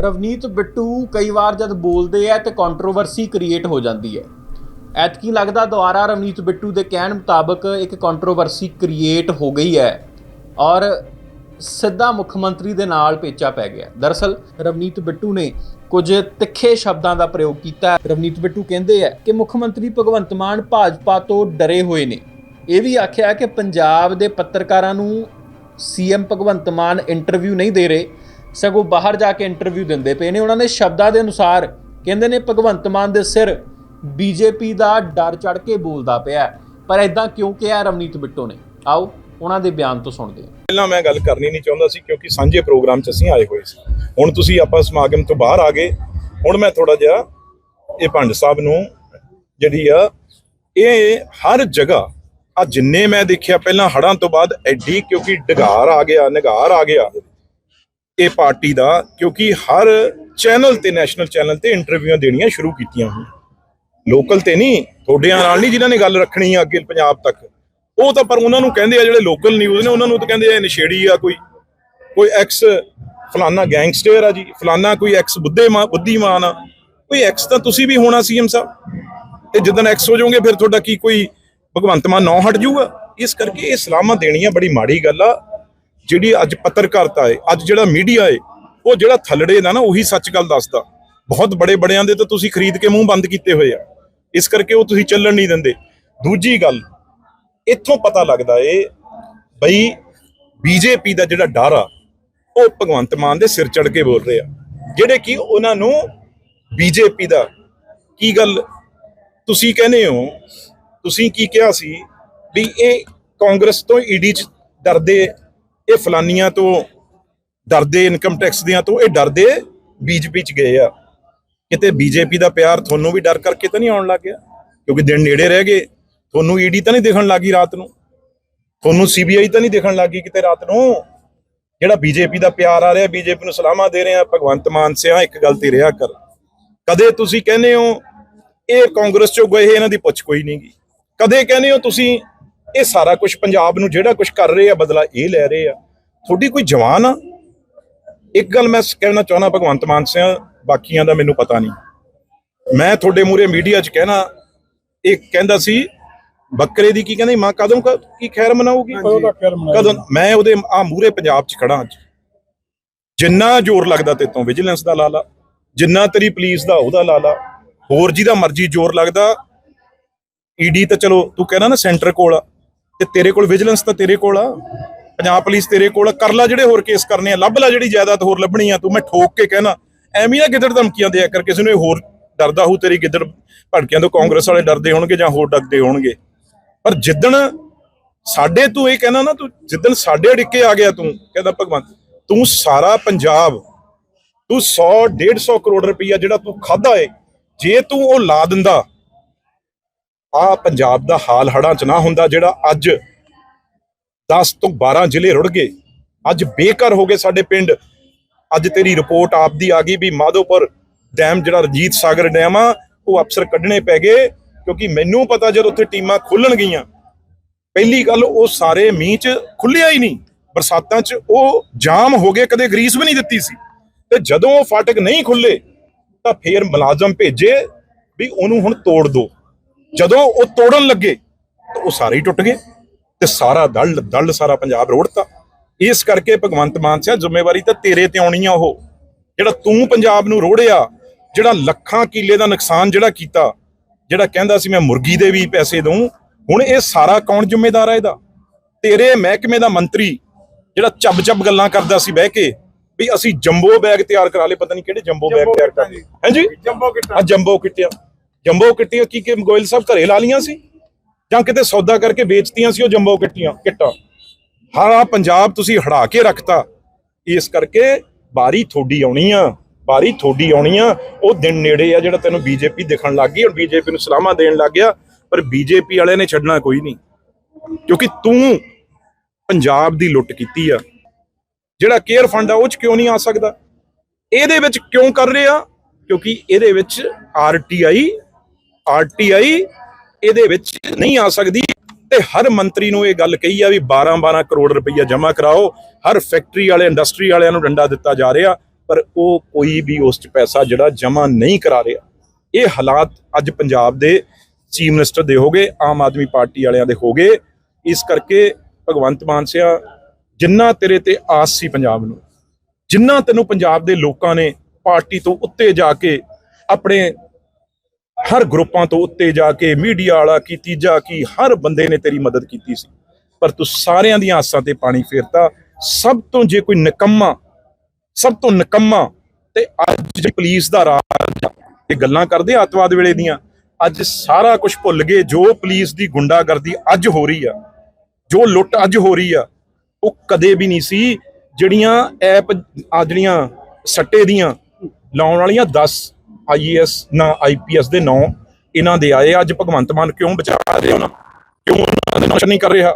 ਰਵਨੀਤ ਬਿੱਟੂ ਕਈ ਵਾਰ ਜਦ ਬੋਲਦੇ ਆ ਤੇ ਕੰਟਰੋਵਰਸੀ ਕ੍ਰੀਏਟ ਹੋ ਜਾਂਦੀ ਹੈ। ਐਤਕੀ ਲੱਗਦਾ ਦੁਆਰਾ ਰਵਨੀਤ ਬਿੱਟੂ ਦੇ ਕਹਿਣ ਮੁਤਾਬਕ ਇੱਕ ਕੰਟਰੋਵਰਸੀ ਕ੍ਰੀਏਟ ਹੋ ਗਈ ਹੈ ਔਰ ਸਿੱਧਾ ਮੁੱਖ ਮੰਤਰੀ ਦੇ ਨਾਲ ਪੇਚਾ ਪੈ ਗਿਆ। ਦਰਅਸਲ ਰਵਨੀਤ ਬਿੱਟੂ ਨੇ ਕੁਝ ਤਿੱਖੇ ਸ਼ਬਦਾਂ ਦਾ ਪ੍ਰਯੋਗ ਕੀਤਾ। ਰਵਨੀਤ ਬਿੱਟੂ ਕਹਿੰਦੇ ਆ ਕਿ ਮੁੱਖ ਮੰਤਰੀ ਭਗਵੰਤ ਮਾਨ ਭਾਜਪਾ ਤੋਂ ਡਰੇ ਹੋਏ ਨੇ। ਇਹ ਵੀ ਆਖਿਆ ਕਿ ਪੰਜਾਬ ਦੇ ਪੱਤਰਕਾਰਾਂ ਨੂੰ ਸੀਐਮ ਭਗਵੰਤ ਮਾਨ ਇੰਟਰਵਿਊ ਨਹੀਂ ਦੇ ਰਹੇ। ਸਗੋਂ ਬਾਹਰ ਜਾ ਕੇ ਇੰਟਰਵਿਊ ਦਿੰਦੇ ਪਏ ਨੇ। ਉਹਨਾਂ ਦੇ ਸ਼ਬਦਾਂ ਦੇ ਅਨੁਸਾਰ ਕਹਿੰਦੇ ਨੇ, ਭਗਵੰਤ ਮਾਨ ਦੇ ਸਿਰ ਬੀਜੇਪੀ ਦਾ ਡਰ ਚੜ ਕੇ ਬੋਲਦਾ ਪਿਆ ਪਰ ਐਦਾਂ ਕਿਉਂ ਕਿਹਾ ਰਵਨੀਤ ਬਿੱਟੂ ਨੇ? ਆਓ, ਉਹਨਾਂ ਦੇ ਬਿਆਨ ਤੋਂ ਸੁਣਦੇ ਹਾਂ। ਪਹਿਲਾਂ ਮੈਂ ਗੱਲ ਕਰਨੀ ਨਹੀਂ ਚਾਹੁੰਦਾ ਸੀ, ਕਿਉਂਕਿ ਸਾਂਝੇ ਪ੍ਰੋਗਰਾਮ 'ਚ ਅਸੀਂ ਆਏ ਹੋਏ ਸੀ। ਹੁਣ ਤੁਸੀਂ ਆਪਾਂ ਸਮਾਗਮ ਤੋਂ ਬਾਹਰ ਆ ਗਏ। ਹੁਣ ਮੈਂ ਥੋੜਾ ਜਿਹਾ ਇਹ ਭੰਡ ਸਾਹਿਬ ਨੂੰ ਜਿਹੜੀ ਆ, ਇਹ ਹਰ ਜਗ੍ਹਾ, ਆ ਜਿੰਨੇ ਮੈਂ ਦੇਖਿਆ, ਪਹਿਲਾਂ ਹੜਾਂ ਤੋਂ ਬਾਅਦ ਐਡੀ ਕਿਉਂਕਿ ਡਗਾਰ ਆ ਗਿਆ, ਨਿਗਾਰ ਆ ਗਿਆ। ਇਹ ਪਾਰਟੀ ਦਾ, ਕਿਉਂਕਿ ਹਰ ਚੈਨਲ ਤੇ, ਨੈਸ਼ਨਲ ਚੈਨਲ ਤੇ ਇੰਟਰਵਿਊਆਂ ਦੇਣੀਆਂ ਸ਼ੁਰੂ ਕੀਤੀਆਂ ਹੋਈਆਂ। ਲੋਕਲ ਤੇ ਨਹੀਂ, ਤੁਹਾਡਿਆਂ ਨਾਲ ਨਹੀਂ ਜਿਨ੍ਹਾਂ ਨੇ ਗੱਲ ਰੱਖਣੀ ਆ ਅੱਗੇ ਪੰਜਾਬ ਤੱਕ। ਉਹ ਤਾਂ ਪਰ ਉਹਨਾਂ ਨੂੰ ਕਹਿੰਦੇ ਆ ਜਿਹੜੇ ਲੋਕਲ ਨਿਊਜ਼ ਨੇ, ਉਹਨਾਂ ਨੂੰ ਤਾਂ ਕਹਿੰਦੇ ਆ ਨਸ਼ੇੜੀ ਆ, ਕੋਈ ਕੋਈ ਐਕਸ ਫਲਾਨਾ ਗੈਂਗਸਟਰ ਆ ਜੀ, ਫਲਾਨਾ ਕੋਈ ਐਕਸ ਬੁੱਧੇਮਾਨ ਬੁੱਧੀਮਾਨ ਆ। ਕੋਈ ਐਕਸ ਤਾਂ ਤੁਸੀਂ ਵੀ ਹੋਣਾ ਸੀਐਮ ਸਾਹਿਬ। ਤੇ ਜਦੋਂ ਐਕਸ ਹੋ ਜਾਓਗੇ, ਫਿਰ ਤੁਹਾਡਾ ਕੀ ਕੋਈ ਭਗਵੰਤ ਮਾਨ ਨੌ ਹਟ ਜਾਊਗਾ? ਇਸ ਕਰਕੇ ਇਹ ਸਲਾਮਾਂ ਦੇਣੀਆਂ ਬੜੀ ਮਾੜੀ ਗੱਲ ਆ। ਜਿਹੜੀ ਅੱਜ ਪੱਤਰਕਾਰਤਾ ਹੈ, ਅੱਜ ਜਿਹੜਾ ਮੀਡੀਆ ਹੈ, ਉਹ ਜਿਹੜਾ ਥੱਲੜੇ ਦਾ ਨਾ, ਉਹੀ ਸੱਚ ਗੱਲ ਦੱਸਦਾ। ਬਹੁਤ ਬੜੇ ਬੜਿਆਂ ਦੇ ਤਾਂ ਤੁਸੀਂ ਖਰੀਦ ਕੇ ਮੂੰਹ ਬੰਦ ਕੀਤੇ ਹੋਏ ਆ। ਇਸ ਕਰਕੇ ਉਹ ਤੁਸੀਂ ਚੱਲਣ ਨਹੀਂ ਦਿੰਦੇ। ਦੂਜੀ ਗੱਲ, ਇੱਥੋਂ ਪਤਾ ਲੱਗਦਾ ਏ ਬਈ ਬੀਜੇਪੀ ਦਾ ਜਿਹੜਾ ਡਰ ਆ ਉਹ ਭਗਵੰਤ ਮਾਨ ਦੇ ਸਿਰ ਚੜ ਕੇ ਬੋਲ ਰਹੇ। ਆ ਜਿਹੜੇ ਕਿ ਉਹਨਾਂ ਨੂੰ ਬੀਜੇਪੀ ਦਾ ਕੀ ਗੱਲ ਤੁਸੀਂ ਕਹਿੰਦੇ ਹੋ? ਤੁਸੀਂ ਕੀ ਕਿਹਾ ਸੀ? ਵੀ ਇਹ ਕਾਂਗਰਸ ਤੋਂ ਈਡੀ ਚ ਡਰਦੇ ਇਹ ਫਲਾਨੀਆਂ ਤੋਂ ਡਰਦੇ ਇਨਕਮ ਟੈਕਸ ਦੀਆਂ ਤੋਂ ਇਹ ਡਰਦੇ ਬੀਜੇਪੀ ਚ ਗਏ ਆ। ਕਿਤੇ ਬੀਜੇਪੀ ਦਾ ਪਿਆਰ ਤੁਹਾਨੂੰ ਵੀ ਡਰ ਕਰਕੇ ਤਾਂ ਨਹੀਂ ਆਉਣ ਲੱਗ ਗਿਆ? ਕਿਉਂਕਿ ਦਿਨ ਨੇੜੇ ਰਹਿ ਗਏ, ਤੁਹਾਨੂੰ ਈਡੀ ਤਾਂ ਨਹੀਂ ਦਿਖਣ ਲੱਗੀ ਰਾਤ ਨੂੰ। ਤੁਹਾਨੂੰ ਸੀਬੀਆਈ ਤਾਂ ਨਹੀਂ ਦਿਖਣ ਲੱਗੀ ਕਿਤੇ ਰਾਤ ਨੂੰ। ਜਿਹੜਾ ਬੀਜੇਪੀ ਦਾ ਪਿਆਰ ਆ ਰਿਹਾ ਬੀਜੇਪੀ ਨੂੰ ਸਲਾਮਾਂ ਦੇ ਰਿਹਾ, ਭਗਵੰਤ ਮਾਨ ਸਿਆ ਇੱਕ ਗੱਲ ਤੇ ਰਿਹਾ ਕਰ। ਕਦੇ ਤੁਸੀਂ ਕਹਿੰਦੇ ਹੋ, ਇਹ ਕਾਂਗਰਸ ਚੋਂ ਗਏ ਇਹਨਾਂ ਦੀ ਪੁੱਛ ਕੋਈ ਨਹੀਂਗੀ ਕਦੇ ਕਹਿੰਦੇ ਹੋ ਤੁਸੀਂ ਇਹ ਸਾਰਾ ਕੁਝ ਪੰਜਾਬ ਨੂੰ ਜਿਹੜਾ ਕੁਝ ਕਰ ਰਹੇ ਆ ਬਦਲਾ ਇਹ ਲੈ ਰਹੇ ਆ। ਤੁਹਾਡੀ ਕੋਈ ਜਵਾਨ ਆ? ਇੱਕ ਗੱਲ ਮੈਂ ਕਹਿਣਾ ਚਾਹੁੰਦਾ ਭਗਵੰਤ ਮਾਨ ਸਿਆ ਬਾਕੀਆਂ ਦਾ ਮੈਨੂੰ ਪਤਾ ਨਹੀਂ। ਮੈਂ ਤੁਹਾਡੇ ਮੂਰੇ ਮੀਡੀਆ 'ਚ ਕਹਿਣਾ ਇਹ ਕਹਿੰਦਾ ਸੀ ਬੱਕਰੇ ਦੀ ਕੀ ਕਹਿੰਦੀ ਮਾਂ ਕਦੋਂ ਕ- ਖੈਰ ਮਨਾਊਗੀ? ਕਦੋਂ ਮੈਂ ਉਹਦੇ ਆ ਮੂਰੇ ਪੰਜਾਬ 'ਚ ਖੜਾ ਅੱਜ। ਜਿੰਨਾ ਜ਼ੋਰ ਲੱਗਦਾ ਤੇ ਤੋਂ ਵਿਜੀਲੈਂਸ ਦਾ ਲਾ ਲਾ ਜਿੰਨਾ ਤੇਰੀ ਪੁਲਿਸ ਦਾ ਉਹਦਾ ਲਾ ਲਾ ਹੋਰ ਜਿਹਦਾ ਮਰਜ਼ੀ ਜ਼ੋਰ ਲੱਗਦਾ ਈਡੀ ਤਾਂ ਚਲੋ ਤੂੰ ਕਹਿਣਾ ਨਾ ਸੈਂਟਰ ਕੋਲ ਆ। ਤੇ ਤੇਰੇ ਕੋਲ ਵਿਜੀਲੈਂਸ ਤਾਂ ਤੇਰੇ ਕੋਲ ਆ। ਪੰਜਾਬ ਪੁਲਿਸ ਤੇਰੇ ਕੋਲ ਆ। ਕਰ ਲਾ ਜਿਹੜੇ ਹੋਰ ਕੇਸ ਕਰਨੇ ਆ। ਲੱਭ ਲਾ ਜਿਹੜੀ ਜਾਇਦਾਦ ਹੋਰ ਲੱਭਣੀ ਆ। ਤੂੰ ਮੈਂ ਠੋਕ ਕੇ ਕਹਿਣਾ। ਐਵੇਂ ਨਾ ਗਿੱਦੜ ਧਮਕੀਆਂ ਦਿਆ ਕਰ। ਕਿਸੇ ਨੂੰ ਇਹ ਹੋਰ ਡਰਦਾ ਹੋ ਤੇਰੀ ਗਿੱਦੜ ਭੜਕਿਆਂ ਤੋਂ ਕਾਂਗਰਸ ਵਾਲੇ ਡਰਦੇ ਹੋਣਗੇ ਜਾਂ ਹੋਰ ਡਰਦੇ ਹੋਣਗੇ। ਪਰ ਜਿੱਦਣ ਸਾਡੇ ਤੂੰ ਇਹ ਕਹਿਣਾ ਨਾ, ਤੂੰ ਜਿੱਦਣ ਸਾਡੇ ਅੜਿੱਕੇ ਆ ਗਿਆ ਤੂੰ, ਕਹਿੰਦਾ ਭਗਵੰਤ, ਤੂੰ ਸਾਰਾ ਪੰਜਾਬ, ਤੂੰ 100 150 ਕਰੋੜ ਰੁਪਈਆ ਜਿਹੜਾ ਤੂੰ ਖਾਦਾ ਏ, ਜੇ ਤੂੰ ਉਹ ਲਾ ਦਿੰਦਾ ਆ ਪੰਜਾਬ ਦਾ ਹਾਲ ਹੜਾਂ ਚ ਨਾ ਹੁੰਦਾ ਜਿਹੜਾ ਅੱਜ 10 ਤੋਂ 12 ਜ਼ਿਲ੍ਹੇ ਰੁੜ ਗਏ। ਅੱਜ ਬੇਘਰ ਹੋ ਗਏ ਸਾਡੇ ਪਿੰਡ। ਅੱਜ ਤੇਰੀ ਰਿਪੋਰਟ ਆਪ ਦੀ ਆ ਗਈ ਵੀ ਮਾਧੋਪੁਰ ਡੈਮ ਜਿਹੜਾ ਰਜੀਤ ਸਾਗਰ ਡੈਮ ਆ, ਉਹ ਅਫਸਰ ਕੱਢਣੇ ਪੈ ਗਏ ਕਿਉਂਕਿ ਮੈਨੂੰ ਪਤਾ ਜਦ ਉੱਥੇ ਟੀਮਾਂ ਖੁੱਲਣ ਗਈਆਂ। ਪਹਿਲੀ ਗੱਲ ਉਹ ਸਾਰੇ ਮੀਂਹ ਚ ਖੁੱਲਿਆ ਹੀ ਨਹੀਂ। ਬਰਸਾਤਾਂ ਚ ਉਹ ਜਾਮ ਹੋ ਗਏ, ਕਦੇ ਗਰੀਸ ਵੀ ਨਹੀਂ ਦਿੱਤੀ ਸੀ। ਤੇ ਜਦੋਂ ਉਹ ਫਾਟਕ ਨਹੀਂ ਖੁੱਲੇ, ਤਾਂ ਫੇਰ ਮੁਲਾਜ਼ਮ ਭੇਜੇ ਵੀ ਉਹਨੂੰ ਹੁਣ ਤੋੜ ਦਿਓ ਜਦੋਂ ਉਹ ਤੋੜਨ ਲੱਗੇ ਤਾਂ ਉਹ ਸਾਰੇ ਹੀ ਟੁੱਟ ਗਏ ਤੇ ਸਾਰਾ ਦਲ ਦਲ ਸਾਰਾ ਪੰਜਾਬ ਰੋੜਤਾ। ਇਸ ਕਰਕੇ ਭਗਵੰਤ ਮਾਨ ਸਿਆ ਜ਼ਿੰਮੇਵਾਰੀ ਤਾਂ ਤੇਰੇ ਤੇ ਆਉਣੀ ਆ ਉਹ। ਜਿਹੜਾ ਤੂੰ ਪੰਜਾਬ ਨੂੰ ਰੋੜਿਆ ਜਿਹੜਾ ਲੱਖਾਂ ਕਿੱਲੇ ਦਾ ਨੁਕਸਾਨ ਜਿਹੜਾ ਕੀਤਾ ਜਿਹੜਾ ਕਹਿੰਦਾ ਸੀ ਮੈਂ ਮੁਰਗੀ ਦੇ ਵੀ ਪੈਸੇ ਦਊਂ ਹੁਣ ਇਹ ਸਾਰਾ ਕੌਣ ਜ਼ਿੰਮੇਦਾਰ ਹੈ ਇਹਦਾ? ਤੇਰੇ ਮਹਿਕਮੇ ਦਾ ਮੰਤਰੀ ਜਿਹੜਾ ਚੱਬ ਚੱਬ ਗੱਲਾਂ ਕਰਦਾ ਸੀ ਬਹਿ ਕੇ ਵੀ ਅਸੀਂ ਜੰਬੋ ਬੈਗ ਤਿਆਰ ਕਰਾ ਲਏ ਪਤਾ ਨਹੀਂ ਕਿਹੜੇ ਜੰਬੋ ਬੈਗ ਤਿਆਰ ਕਰ ਹਾਂਜੀ ਜੰਬੋ ਕਿੱਟਾਂ। ਆ ਜੰਬੋ ਕਿੱਟਿਆ ਜੰਬੋ ਕਿੱਟੀਆਂ ਕੀ ਕਿ ਗੋਇਲ ਸਾਹਿਬ ਘਰੇ ਲਾ ਲੀਆਂ ਸੀ? ਜਾਂ ਕਿਤੇ ਸੌਦਾ ਕਰਕੇ ਵੇਚਤੀਆਂ ਸੀ ਉਹ ਜੰਬੋ ਕਿੱਟੀਆਂ ਕਿੱਟਾਂ? ਹਾਰਾ ਪੰਜਾਬ ਤੁਸੀਂ ਹੜਾ ਕੇ ਰੱਖਤਾ। ਇਸ ਕਰਕੇ ਬਾਰੀ ਥੋੜੀ ਆਉਣੀ ਆ, ਬਾਰੀ ਥੋੜੀ ਆਉਣੀ ਆ। ਉਹ ਦਿਨ ਨੇੜੇ ਆ ਜਿਹੜਾ ਤੈਨੂੰ ਬੀਜੇਪੀ ਦਿਖਣ ਲੱਗ ਗਈ ਔਰ ਬੀਜੇਪੀ ਨੂੰ ਸਲਾਮਾਂ ਦੇਣ ਲੱਗ ਗਿਆ, ਪਰ ਬੀਜੇਪੀ ਵਾਲਿਆਂ ਨੇ ਛੱਡਣਾ ਕੋਈ ਨਹੀਂ। ਕਿਉਂਕਿ ਤੂੰ ਪੰਜਾਬ ਦੀ ਲੁੱਟ ਕੀਤੀ ਆ। ਜਿਹੜਾ ਕੇਅਰ ਫੰਡ ਆ, ਉਹ ਚ ਕਿਉਂ ਨਹੀਂ ਆ ਸਕਦਾ? ਇਹਦੇ ਵਿੱਚ ਕਿਉਂ ਕਰ ਰਹੇ? ਆ ਕਿਉਂਕਿ ਇਹਦੇ ਵਿੱਚ ਆਰਟੀਆਈ ਆਰਟੀਆਈ ਇਹਦੇ ਵਿੱਚ ਨਹੀਂ ਆ ਸਕਦੀ। ਤੇ ਹਰ ਮੰਤਰੀ ਨੂੰ ਇਹ ਗੱਲ ਕਹੀ ਆ ਵੀ 12 12 ਕਰੋੜ ਰੁਪਈਆ ਜਮ੍ਹਾਂ ਕਰਾਓ। ਹਰ ਫੈਕਟਰੀ ਵਾਲੇ, ਇੰਡਸਟਰੀ ਵਾਲਿਆਂ ਨੂੰ ਡੰਡਾ ਦਿੱਤਾ ਜਾ ਰਿਹਾ, ਪਰ ਉਹ ਕੋਈ ਵੀ ਉਸ ਚ ਪੈਸਾ ਜਿਹੜਾ ਜਮ੍ਹਾਂ ਨਹੀਂ ਕਰਾ ਰਿਹਾ। ਇਹ ਹਾਲਾਤ ਅੱਜ ਪੰਜਾਬ ਦੇ ਚੀਫ ਮਿਨਿਸਟਰ ਦੇ ਹੋਗੇ ਆਮ ਆਦਮੀ ਪਾਰਟੀ ਵਾਲਿਆਂ ਦੇ ਹੋਗੇ ਇਸ ਕਰਕੇ ਭਗਵੰਤ ਮਾਨ ਸਿਆ, ਜਿੰਨਾ ਤੇਰੇ ਤੇ ਆਸ ਸੀ ਪੰਜਾਬ ਨੂੰ, ਜਿੰਨਾ ਤੈਨੂੰ ਪੰਜਾਬ ਦੇ ਲੋਕਾਂ ਨੇ ਪਾਰਟੀ ਤੋਂ ਉੱਤੇ ਜਾ ਕੇ ਆਪਣੇ ਹਰ ਗਰੁੱਪਾਂ ਤੋਂ ਉੱਤੇ ਜਾ ਕੇ ਮੀਡੀਆ ਵਾਲਾ ਕੀ ਤੀਜਾ ਕੀ, ਹਰ ਬੰਦੇ ਨੇ ਤੇਰੀ ਮਦਦ ਕੀਤੀ ਸੀ। ਪਰ ਤੂੰ ਸਾਰਿਆਂ ਦੀਆਂ ਆਸਾਂ ਤੇ ਪਾਣੀ ਫੇਰਤਾ। ਸਭ ਤੋਂ ਜੇ ਕੋਈ ਨਿਕੰਮਾ, ਸਭ ਤੋਂ ਨਿਕੰਮਾ ਤੇ ਅੱਜ ਪੁਲਿਸ ਦਾ ਰਾਜ ਇਹ ਗੱਲਾਂ ਕਰਦੇ ਆ ਅੱਤਵਾਦ ਵੇਲੇ ਦੀਆਂ, ਅੱਜ ਸਾਰਾ ਕੁਝ ਭੁੱਲ ਗਏ। ਜੋ ਪੁਲਿਸ ਦੀ ਗੁੰਡਾਗਰਦੀ ਅੱਜ ਹੋ ਰਹੀ ਆ, ਜੋ ਲੁੱਟ ਅੱਜ ਹੋ ਰਹੀ ਆ, ਉਹ ਕਦੇ ਵੀ ਨਹੀਂ ਸੀ। ਜਿਹੜੀਆਂ ਐਪ ਆ ਜਿਹੜੀਆਂ ਸੱਟੇ ਦੀਆਂ, ਲਾਉਣ ਵਾਲੀਆਂ 10 ਆਈਏਐਸ ਨਾ ਆਈਪੀਐਸ ਦੇ ਨਾਂ ਇਹਨਾਂ ਦੇ ਆਏ। ਅੱਜ ਭਗਵੰਤ ਮਾਨ ਕਿਉਂ ਬਚਾ ਰਹੇ ਉਹਨਾਂ ਕਿਉਂ ਉਹਨਾਂ ਦੇ ਨਸ਼ਾ ਨਹੀਂ ਕਰ ਰਿਹਾ?